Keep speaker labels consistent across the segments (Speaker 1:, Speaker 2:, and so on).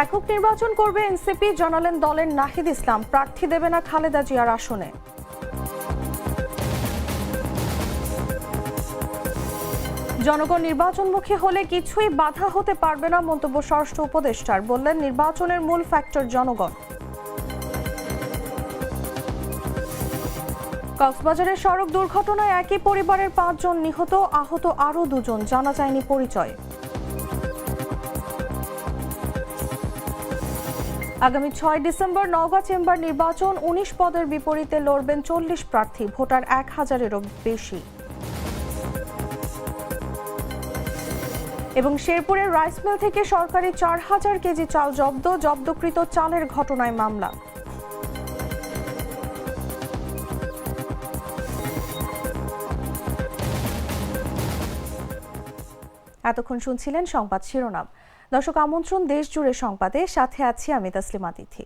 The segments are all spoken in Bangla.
Speaker 1: একক নির্বাচন করবে এনসিপি, জানালেন দলের নাহিদ ইসলাম। প্রার্থী দেবে না খালেদা জিয়ার আসনে। জনগণ নির্বাচনমুখী হলে কিছুই বাধা হতে পারবে না মন্তব্য স্বরাষ্ট্র উপদেষ্টার, বললেন নির্বাচনের মূল ফ্যাক্টর জনগণ। কক্সবাজারের সড়ক দুর্ঘটনায় একই পরিবারের পাঁচজন নিহত, আহত আরও দুজন, জানা যায়নি পরিচয়। আগামী ছয় ডিসেম্বর নওগাঁ চেম্বার নির্বাচন, উনিশ পদের বিপরীতে লড়বেন চল্লিশ প্রার্থী, ভোটার এক হাজারেরও বেশি। এবং শেরপুরের রাইস মিল থেকে সরকারি চার হাজার কেজি চাল জব্দ, জব্দকৃত চালের ঘটনায় মামলা। এতক্ষণ শুনছিলেন সংবাদ শিরোনাম। দর্শক আমন্ত্রণ দেশ জুড়ে সংবাদে। সাথে আছি আমি তাসলিমা তিথি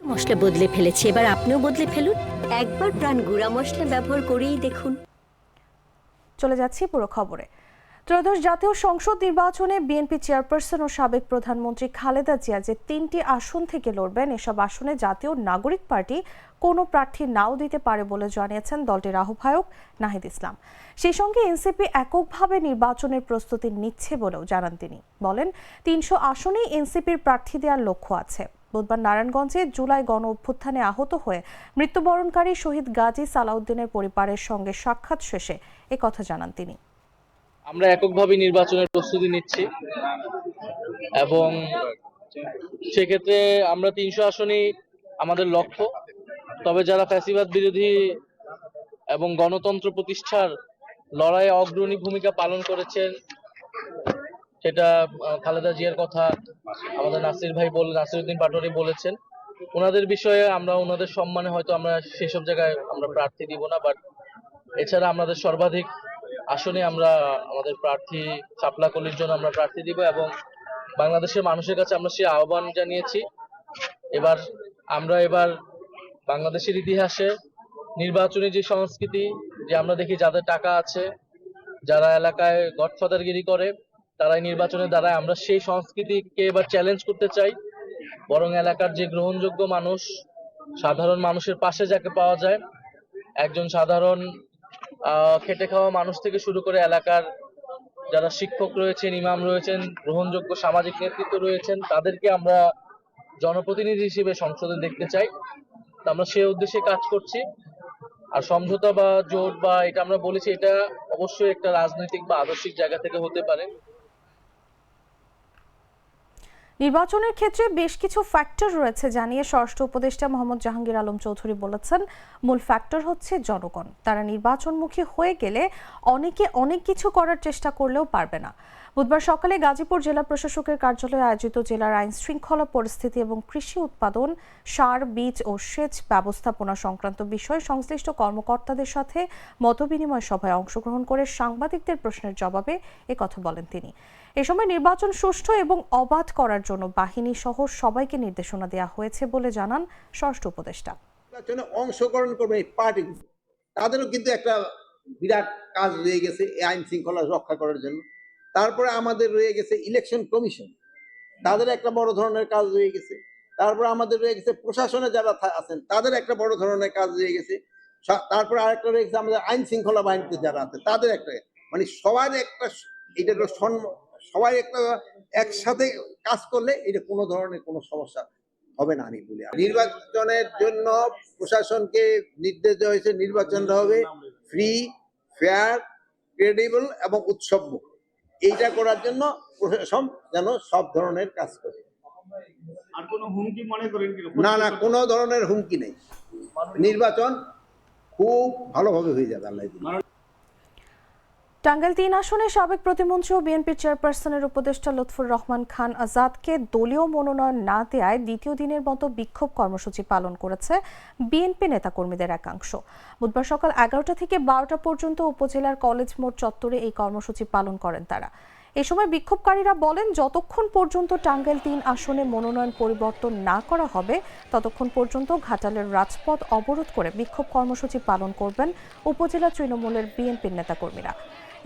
Speaker 2: মশলা বদলে ফেলেছি এবার আপনিও বদলে ফেলুন। একবার প্রাণ গুঁড়া মশলা ব্যবহার করেই দেখুন।
Speaker 1: চলে যাচ্ছি পুরো খবরে। ত্রয়োদশ জাতীয় সংসদ নির্বাচনে বিএনপি চেয়ারপারসন ও সাবেক প্রধানমন্ত্রী খালেদা জিয়া যে তিনটি আসন থেকে লড়বেন, এসব আসনে জাতীয় নাগরিক পার্টি কোনো প্রার্থী নাও দিতে পারে বলে জানিয়েছেন দলটির আহ্বায়ক নাহিদ ইসলাম। সেই সঙ্গে এনসিপি এককভাবে নির্বাচনের প্রস্তুতি নিচ্ছে বলেও জানান তিনি। বলেন, তিনশো আসনেই এনসিপির প্রার্থী দেওয়ার লক্ষ্য আছে। বুধবার নারায়ণগঞ্জে জুলাই গণ অভ্যুত্থানে আহত হয়ে মৃত্যুবরণকারী শহীদ গাজী সালাউদ্দিনের পরিবারের সঙ্গে সাক্ষাৎ শেষে একথা জানান তিনি।
Speaker 3: আমরা এককভাবে নির্বাচনের প্রস্তুতি নিচ্ছি এবং সেক্ষেত্রে আমরা তিনশো আসনই আমাদের লক্ষ্য। তবে যারা ফ্যাসিবাদ বিরোধী এবং গণতন্ত্র প্রতিষ্ঠার লড়াইয়ে অগ্রণী ভূমিকা পালন করেছেন, সেটা খালেদা জিয়ার কথা আমাদের নাসির ভাই বলে নাসিরউদ্দিন পাটোয়ারি বলেছেন। ওনাদের বিষয়ে আমরা, ওনাদের সম্মানে হয়তো আমরা সেসব জায়গায় আমরা প্রার্থী দিব না, বাট এছাড়া আমাদের সর্বাধিক আসনে আমরা আমাদের প্রার্থী চাপলাকলির জন্য আমরা প্রার্থী দিব এবং বাংলাদেশের মানুষের কাছে আমরা সেই আহ্বান জানিয়েছি। এবার আমরা এবার বাংলাদেশের ইতিহাসে নির্বাচনী যে সংস্কৃতি, যে আমরা দেখি যাদের টাকা আছে, যারা এলাকায় গডফাদারগিরি করে, তারাই নির্বাচনের দ্বারা আমরা সেই সংস্কৃতিকে এবার চ্যালেঞ্জ করতে চাই। বরং এলাকার যে গ্রহণযোগ্য মানুষ, সাধারণ মানুষের পাশে যাকে পাওয়া যায়, একজন সাধারণ খেটে খাওয়া মানুষ থেকে শুরু করে এলাকার যারা শিক্ষক রয়েছেন, ইমাম রয়েছেন, গ্রহণযোগ্য সামাজিক নেতৃত্ব রয়েছেন, তাদেরকে আমরা জনপ্রতিনিধি হিসেবে সংসদে দেখতে চাই। আমরা সে উদ্দেশ্যে কাজ করছি। আর সমঝোতা বা জোট বা এটা আমরা বলেছি, এটা অবশ্যই একটা রাজনৈতিক বা আদর্শিক জায়গা থেকে হতে পারে।
Speaker 1: নির্বাচনের ক্ষেত্রে বেশ কিছু ফ্যাক্টর রয়েছে জানিয়ে স্বরাষ্ট্র উপদেষ্টা মোহাম্মদ জাহাঙ্গীর আলম চৌধুরী বলেছেন, মূল ফ্যাক্টর হচ্ছে জনগণ। তারা নির্বাচনমুখী হয়ে গেলে অনেকে অনেক কিছু করার চেষ্টা করলেও পারবে না। বুধবার সকালে গাজীপুর জেলা প্রশাসকের কার্যালয়ে আয়োজিত জেলার আইন শৃঙ্খলা পরিস্থিতি এবং কৃষি উৎপাদন, সার, বীজ ও সেচ ব্যবস্থাপনা সংক্রান্ত বিষয়ে সংশ্লিষ্ট কর্মকর্তাদের সাথে মতবিনিময় সভায় অংশগ্রহণ করে সাংবাদিকদের প্রশ্নের জবাবে একথা বলেন তিনি। এ সময় নির্বাচন সুষ্ঠু এবং অবাধ করার জন্য বাহিনী সহ সবাইকে নির্দেশনা দেওয়া হয়েছে বলে জানান ষষ্ঠ উপদেষ্টা।
Speaker 4: অংশগ্রহণ করবে পার্টি তাদেরও কিন্তু একটা বিরাট কাজ রয়ে গেছে এই আইন শৃঙ্খলা রক্ষা করার জন্য। তারপরে আমাদের রয়ে গেছে ইলেকশন কমিশন তাদের একটা বড় ধরনের কাজ রয়ে গেছে। তারপরে আমাদের রয়ে গেছে প্রশাসনে যারা আছেন, তাদের একটা বড় ধরনের কাজ রয়ে গেছে। তারপরে আরেকটা রয়ে গেছে আমাদের আইন শৃঙ্খলা বাহিনীতে যারা আছে, তাদের একটা মানে সবার একটা এটা সবাই একটা একসাথে কাজ করলে এটা কোনো ধরনের কোনো সমস্যা হবে না, আমি বলি। নির্বাচনের জন্য প্রশাসনকে নির্দেশ দেওয়া হয়েছে, নির্বাচনটা হবে ফ্রি ফেয়ার ক্রেডিবল এবং উৎসব এইটা করার জন্য প্রশাসন যেন সব ধরনের কাজ করে।
Speaker 5: আর কোনো হুমকি মনে করেন কি?
Speaker 4: না না কোনো ধরনের হুমকি নেই। নির্বাচন খুব ভালোভাবে হয়ে যাবে আল্লাহ।
Speaker 1: টাঙ্গাইল তিন আসনে সাবেক প্রতিমন্ত্রী ও বিএনপি চেয়ারপারসনের উপদেষ্টা লুৎফুর রহমান খান আজাদকে দলীয় মনোনয়ন না দেওয়ায় দ্বিতীয় দিনের মতো বিক্ষোভ কর্মসূচি পালন করেছে বিএনপি নেতাকর্মীদের একাংশ। বুধবার সকাল এগারোটা থেকে বারোটা পর্যন্ত উপজেলার কলেজ মোড় চত্বরে এই কর্মসূচি পালন করেন তারা। এ সময় বিক্ষোভকারীরা বলেন, যতক্ষণ পর্যন্ত টাঙ্গাইল তিন আসনে মনোনয়ন পরিবর্তন না করা হবে, ততক্ষণ পর্যন্ত ঘাটালের রাজপথ অবরোধ করে বিক্ষোভ কর্মসূচি পালন করবেন উপজেলা তৃণমূলের বিএনপির নেতাকর্মীরা।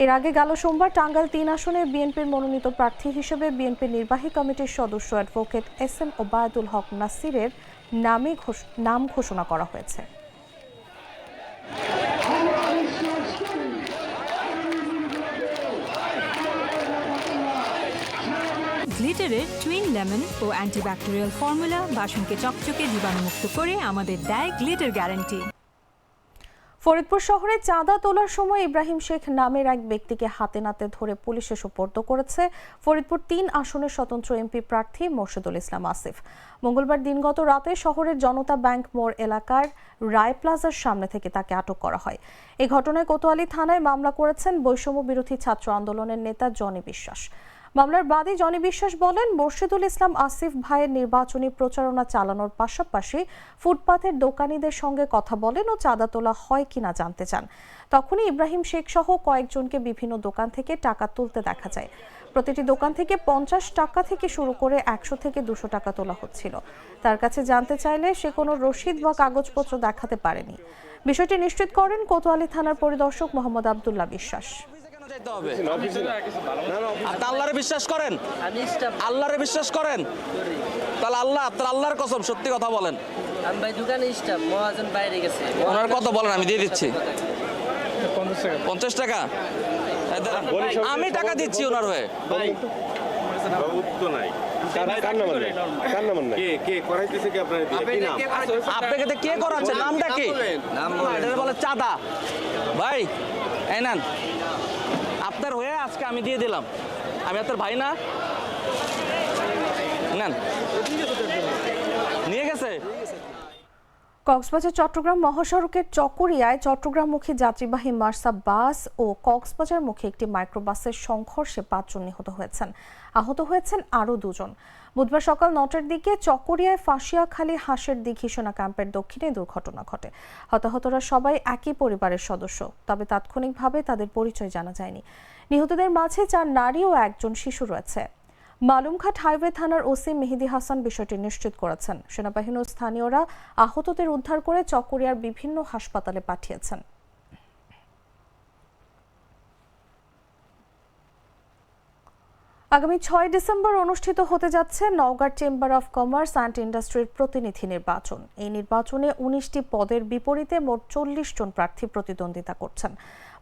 Speaker 1: এর আগে গেল সোমবার টাঙ্গাইল তিন আসনে বিএনপির মনোনীত প্রার্থী হিসেবে বিএনপির নির্বাহী কমিটির সদস্য advocate S M Obaidul Haque নাসিরের নামে নাম ঘোষণা করা হয়েছে।
Speaker 6: গ্লিটারের টুইন লেমন ও অ্যান্টিব্যাকটেরিয়াল ফর্মুলা বাসনকে চকচকে জীবাণুমুক্ত করে আমাদের দেয় গ্লিটার গ্যারান্টি
Speaker 1: ফরিদপুর শহরে চাঁদা তোলার সময় ইব্রাহিম শেখ নামের এক ব্যক্তিকে হাতে নাতে ধরে পুলিশে সুপর্দ করেছে। ফরিদপুর তিন আসনের স্বতন্ত্র এমপি প্রার্থী মোর্শেদুল ইসলাম আসিফ। মঙ্গলবার দিনগত রাতে শহরের জনতা ব্যাংক মোড় এলাকার রায় প্লাজার সামনে থেকে তাকে আটক করা হয়। এই ঘটনায় কোতোয়ালি থানায় মামলা করেছেন বৈষম্য বিরোধী ছাত্র আন্দোলনের নেতা জনি বিশ্বাস। মামলার বাদী জনি বিশ্বাস বলেন, মোর্শেদুল ইসলাম আসিফ ভাইয়ের নির্বাচনী প্রচারণা চালানোর পাশাপাশি ফুটপাথের দোকানীদের সঙ্গে কথা বলেন ও চাঁদা তোলা হয় কিনা জানতে চান। তখনই ইব্রাহিম শেখ সহ কয়েকজনকে বিভিন্ন দোকান থেকে টাকা তুলতে দেখা যায়। প্রতিটি দোকান থেকে পঞ্চাশ টাকা থেকে শুরু করে একশো থেকে দুশো টাকা তোলা হচ্ছিল। তার কাছে জানতে চাইলে সে কোনো রসিদ বা কাগজপত্র দেখাতে পারেনি। বিষয়টি নিশ্চিত করেন কোতোয়ালি থানার পরিদর্শক মোহাম্মদ আবদুল্লাহ বিশ্বাস।
Speaker 7: যেতে হবে। আপনি আল্লাহরে বিশ্বাস করেন। আল্লাহরে বিশ্বাস করেন। তাহলে আল্লাহ আপনার আল্লাহর কসম সত্যি কথা বলেন।
Speaker 8: আমি ভাই দোকানে স্টাফ মহাজন বাইরে গেছে।
Speaker 7: ওনার কত বলেন আমি দিয়ে দিচ্ছি। পঞ্চাশ টাকা। আমি টাকা দিচ্ছি ওনার হয়ে।
Speaker 9: কে কে করাইতেছে কি আপনার দিয়ে? কি নাম?
Speaker 7: আপনাকে তো কে করাচ্ছে? নামটা কি? বলে চাঁদা। ভাই এই নেন। আপনার হয়ে আজকে আমি দিয়ে দিলাম। আমি আপনার ভাই না। নেন। নিয়ে গেছে।
Speaker 1: কক্সবাজার, চট্টগ্রাম মহাসড়কের চকরিয়ায় চট্টগ্রামমুখী যাত্রীবাহী মার্সা বাস ও কক্সবাজার কক্সবাজারমুখী একটি মাইক্রোবাসের সংঘর্ষে পাঁচজন নিহত হয়েছেন। আহত হয়েছেন আরও দুজন। বুধবার সকাল নটার দিকে চকরিয়ায় ফাঁসিয়াখালী হাঁসের দিঘি সোনা ক্যাম্পের দক্ষিণে দুর্ঘটনা ঘটে। হতাহতরা সবাই একই পরিবারের সদস্য, তবে তাৎক্ষণিকভাবে তাদের পরিচয় জানা যায়নি। নিহতদের মাঝে চার নারী ও একজন শিশু রয়েছে। মালুমঘাট হাইওয়ে থানার ওসি মেহেদি হাসান বিষয়টি নিশ্চিত করেছেন। সেনাবাহিনী ও স্থানীয়রা আহতদের উদ্ধার করে চকরিয়ার বিভিন্ন হাসপাতালে পাঠিয়েছেন। আগামী ছয় ডিসেম্বর অনুষ্ঠিত হতে যাচ্ছে Naogaon chamber of commerce and ইন্ডাস্ট্রির প্রতিনিধি নির্বাচন। এই নির্বাচনে উনিশটি পদের বিপরীতে মোট চল্লিশ জন প্রার্থী প্রতিদ্বন্দ্বিতা করছেন।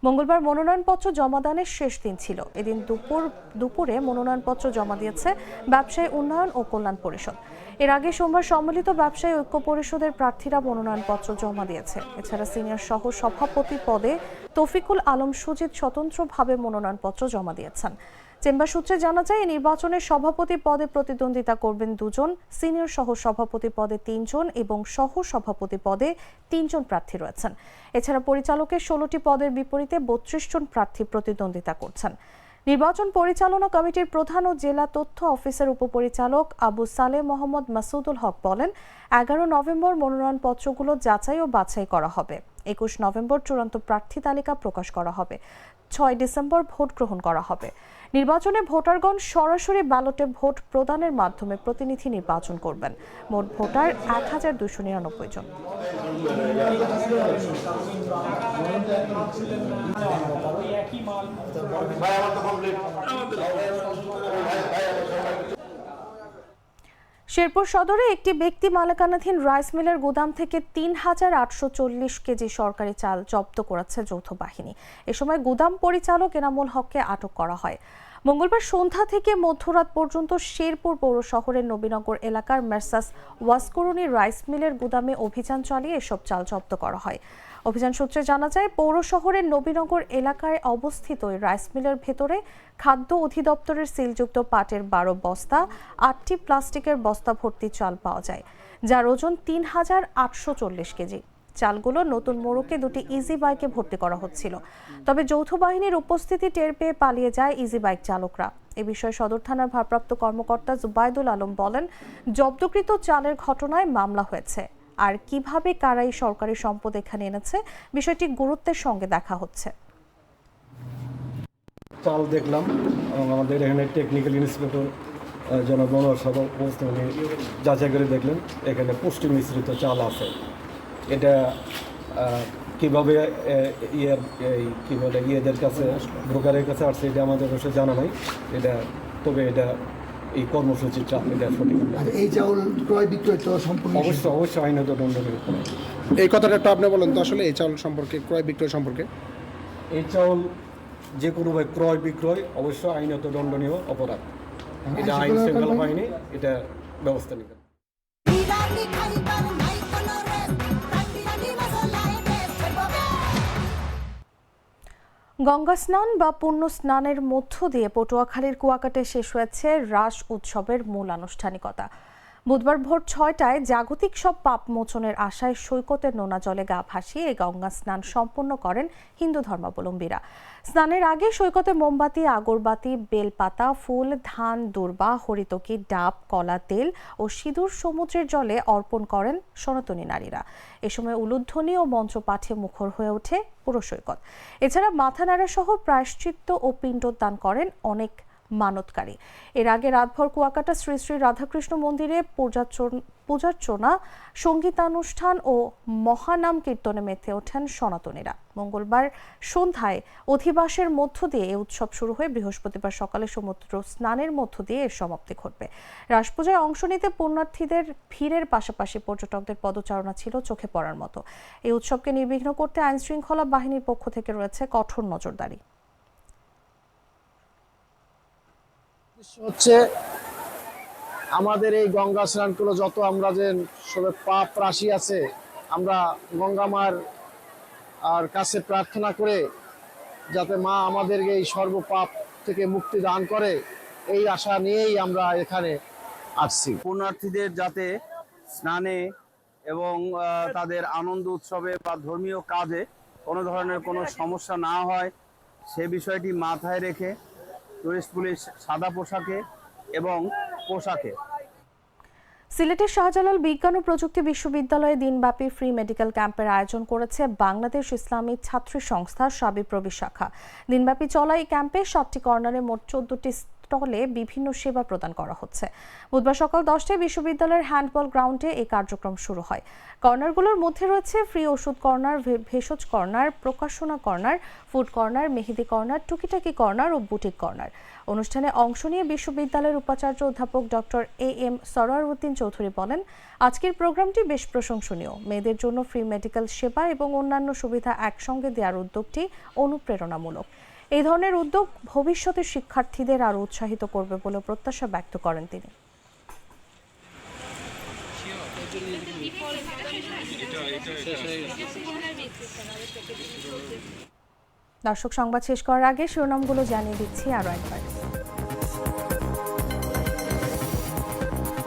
Speaker 1: মঙ্গলবার মনোনয়নপত্র জমাদানের শেষ দিন ছিল। এদিন দুপুর দুপুরে মনোনয়নপত্র জমা দিয়েছে ব্যবসায়ী উন্নয়ন ও কল্যাণ পরিষদ। এর আগে সোমবার সম্মিলিত ব্যবসায়ী ঐক্য পরিষদের প্রার্থীরা মনোনয়নপত্র জমা দিয়েছে। এছাড়া সিনিয়র সহ সভাপতি পদে তফিকুল আলম সুজিত স্বতন্ত্রভাবে মনোনয়নপত্র জমা দিয়েছেন। চেম্বার সূত্রে জানা যায়, এই নির্বাচনে সভাপতি পদে প্রতিদ্বন্দ্বিতা করবেন দুজন, সিনিয়র সহ সভাপতি পদে তিনজন এবং সহ সভাপতি পদে তিনজন প্রার্থী রয়েছেন। এছাড়া পরিচালকের ষোলোটি পদের বিপরীতে বত্রিশ জন প্রার্থী প্রতিদ্বন্দ্বিতা করছেন। নির্বাচন পরিচালনা কমিটির প্রধান ও জেলা তথ্য অফিসের উপপরিচালক আবু সালে মোহাম্মদ মাসুদুল হক বলেন, এগারো নভেম্বর মনোনয়নপত্রগুলো যাচাই ও বাছাই করা হবে। একুশ নভেম্বর চূড়ান্ত প্রার্থী তালিকা প্রকাশ করা হবে। ছয় ডিসেম্বর ভোট গ্রহণ করা হবে। নির্বাচনে ভোটারগণ সরাসরি ব্যালটে ভোট প্রদানের মাধ্যমে প্রতিনিধি নির্বাচন করবেন। মোট ভোটার এক হাজার দুশো নিরানব্বই জন। শেরপুর সদরে একটি ব্যক্তি মালিকানাধীন রাইস মিলের গুদাম থেকে তিন হাজার আটশো চল্লিশ কেজি সরকারি চাল জব্দ করেছে যৌথ বাহিনী। এ সময় গুদাম পরিচালক এনামুল হককে আটক করা হয়। মঙ্গলবার সন্ধ্যা থেকে মধ্যরাত পর্যন্ত শেরপুর পৌর শহরের নবীনগর এলাকার মেরসাস ওয়াসকরণী রাইস মিলের গুদামে অভিযান চালিয়ে এসব চাল জব্দ করা হয়। অভিযান সূত্রে জানা যায়, পৌর শহরের নবীনগর এলাকায় অবস্থিত রাইস মিলের ভেতরে খাদ্য অধিদপ্তরের সিলযুক্ত পাটের বারো বস্তা, আটটি প্লাস্টিকের বস্তা ভর্তি চাল পাওয়া যায়, যার ওজন তিন হাজার আটশো চল্লিশ কেজি। চালগুলো নতুন মোড়কে দুটি ইজি বাইকে ভর্তি করা হচ্ছিল। তবে যৌথ বাহিনীর উপস্থিতি টের পেয়ে পালিয়ে যায় ইজি বাইক চালকরা। এ বিষয়ে সদর থানার ভারপ্রাপ্ত কর্মকর্তা জুবাইদুল আলম বলেন, জব্দকৃত চালের ঘটনায় মামলা হয়েছে। আর কীভাবে, কারা এই সরকারি সম্পদ এখানে এনেছে, বিষয়টি গুরুত্বের সঙ্গে দেখা হচ্ছে।
Speaker 10: চাল দেখলাম আমাদের এখানে টেকনিক্যাল ইন্সপেক্টর মনোহর সভা উপস্থিত যাচাই করে দেখলেন, এখানে পুষ্টি মিশ্রিত চাল আছে। এটা কীভাবে ইয়ের এই কী বলে ইয়েদের কাছে ব্রোকারের কাছে আসছে এটা আমাদের অবশ্য জানা নাই। এটা তবে এটা এই এটা সঠিক।
Speaker 11: এই চাউল ক্রয় বিক্রয় তো সম্পূর্ণ
Speaker 10: অবশ্যই অবশ্যই আইনত দণ্ডনীয়
Speaker 12: এই কথাটা একটু আপনি বলেন তো আসলে এই চাউল সম্পর্কে ক্রয় বিক্রয় সম্পর্কে।
Speaker 10: এই চাউল যে কোনো ভাবে ক্রয় বিক্রয় অবশ্যই আইনত দণ্ডনীয় অপরাধ। এটা আইন শৃঙ্খলা বাহিনী এটা ব্যবস্থা নেবে।
Speaker 1: গঙ্গা স্নান বা পুণ্য স্নানের মধ্য দিয়ে পটুয়াখালীর কুয়াকাটে শেষ হয়েছে রাস উৎসবের মূল আনুষ্ঠানিকতা। বুধবার ভোর ছয়টায় জাগতিক সব পাপ মোচনের আশায় সৈকতের নোনা জলে গা ভাসিয়ে এই গঙ্গা স্নান সম্পন্ন করেন হিন্দু ধর্মাবলম্বীরা। স্নানের আগে সৈকতে মোমবাতি, আগরবাতি, বেলপাতা, ফুল, ধান, দুর্বা, হরিতকি, ডাব, কলা, তেল ও সিঁদুর সমুদ্রের জলে অর্পণ করেন সনাতনী নারীরা। এ সময় উলুধ্বনি ও মন্ত্রপাঠে মুখর হয়ে ওঠে পুরো সৈকত। এছাড়া মাথা নাড়া সহ প্রায়শ্চিত্ত ও পিণ্ডদান করেন অনেক মানতকারী। এর আগে রাতভর কুয়াকাটা শ্রী শ্রী রাধাকৃষ্ণ মন্দিরে পূজার্চন- সঙ্গীতানুষ্ঠান ও মহানাম কীর্তনে মেতে ওঠেন সনাতনীরা। মঙ্গলবার সন্ধ্যায় অধিবাসের মধ্য দিয়ে এই উৎসব শুরু হয়ে বৃহস্পতিবার সকালে সমুদ্র স্নানের মধ্য দিয়ে এর সমাপ্তি ঘটবে। রাসপূজায় অংশ নিতে পুণ্যার্থীদের ভিড়ের পাশাপাশি পর্যটকদের পদচারণা ছিল চোখে পড়ার মতো। এই উৎসবকে নির্বিঘ্ন করতে আইনশৃঙ্খলা বাহিনীর পক্ষ থেকে রয়েছে কঠোর নজরদারি।
Speaker 11: হচ্ছে আমাদের এই গঙ্গা স্নানগুলো যত আমরা যে সবে পাপ রাশি আছে, আমরা গঙ্গা মার আর কাছে প্রার্থনা করে যাতে মা আমাদেরকে এই সর্বপাপ থেকে মুক্তি দান করে, এই আশা নিয়েই আমরা এখানে আসছি।
Speaker 7: পুণ্যার্থীদের যাতে স্নানে এবং তাদের আনন্দ উৎসবে বা ধর্মীয় কাজে কোনো ধরনের কোনো সমস্যা না হয়, সে বিষয়টি মাথায় রেখে টুরিস্ট পুলিশ সাদা পোশাকে এবং পোশাকে।
Speaker 1: সিলেটের শাহজালাল বিজ্ঞান ও প্রযুক্তি বিশ্ববিদ্যালয়ে দিনব্যাপী ফ্রি মেডিকেল ক্যাম্পের আয়োজন করেছে বাংলাদেশ ইসলামী ছাত্রী সংস্থা সাবিপ্রবি শাখা। দিনব্যাপী চলা এই ক্যাম্পে সাতটি কর্নারে মোট চোদ্দটি স্টলে বিভিন্ন সেবা প্রদান করা হচ্ছে। বুধবার সকাল দশটায় বিশ্ববিদ্যালয়ের হ্যান্ডবল গ্রাউন্ডে এই কার্যক্রম শুরু হয়। কর্নারগুলোর মধ্যে রয়েছে ফ্রি ওষুধ কর্নার ভেষজ কর্নার, প্রকাশনা corner, food corner, mehendi corner, টুকিটাকি কর্নার ও বুটিক কর্নার। অনুষ্ঠানে অংশ নিয়ে বিশ্ববিদ্যালয়ের উপাচার্য অধ্যাপক doctor A M Sarwar Uddin Chowdhury বলেন, আজকের প্রোগ্রামটি বেশ প্রশংসনীয়। মেয়েদের জন্য ফ্রি মেডিকেল সেবা এবং অন্যান্য সুবিধা একসঙ্গে দেওয়ার উদ্যোগটি অনুপ্রেরণামূলক। এই ধরনের উদ্যোগ ভবিষ্যতে শিক্ষার্থীদের আরও উৎসাহিত করবে বলে প্রত্যাশা ব্যক্ত করেন তিনি। দর্শক, সংবাদ শেষ করার আগে শিরোনামগুলো জানিয়ে দিচ্ছি আরও একবার।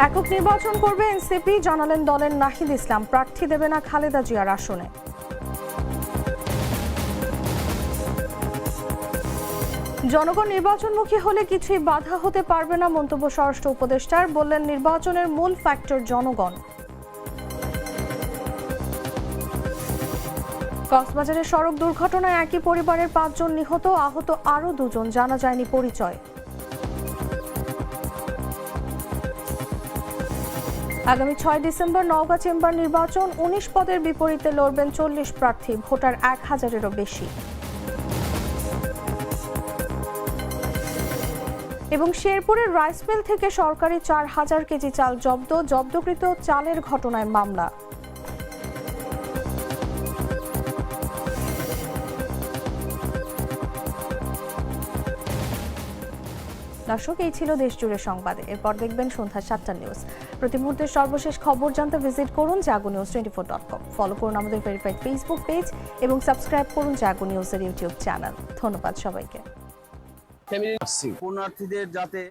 Speaker 1: একক নির্বাচন করবে এনসিপি, জানালেন দলের নাহিদ ইসলাম। প্রার্থী দেবে না খালেদা জিয়ার আসনে। জনগণ নির্বাচনমুখী হলে কিছুই বাধা হতে পারবে না, মন্তব্য স্বরাষ্ট্র উপদেষ্টার। বললেন, নির্বাচনের মূল ফ্যাক্টর জনগণ। কক্সবাজারের সড়ক দুর্ঘটনায় একই পরিবারের পাঁচজন নিহত, আহত আরও দুজন, জানা যায়নি পরিচয়। আগামী ছয় ডিসেম্বর নওগাঁ চেম্বার নির্বাচন, উনিশ পদের বিপরীতে লড়বেন চল্লিশ প্রার্থী, ভোটার এক হাজারেরও বেশি। এবং শেরপুরের রাইস মিল থেকে সরকারি চার হাজার কেজি চাল জব্দ, জব্দকৃত চালের ঘটনায় মামলা। দর্শক, এই ছিল দেশ জুড়ে সংবাদ। এরপর দেখবেন সন্ধ্যা সাতটা নিউজ। প্রতি মুহূর্তের সর্বশেষ খবর জানতে ভিজিট করুন Jago news twenty four dot com. Follow করুন আমাদের ভেরিফাইড ফেসবুক পেজ এবং সাবস্ক্রাইব করুন জাগো নিউজের ইউটিউব চ্যানেল। ধন্যবাদ সবাইকে।
Speaker 11: আসছি
Speaker 7: পুণ্যার্থীদের যাতে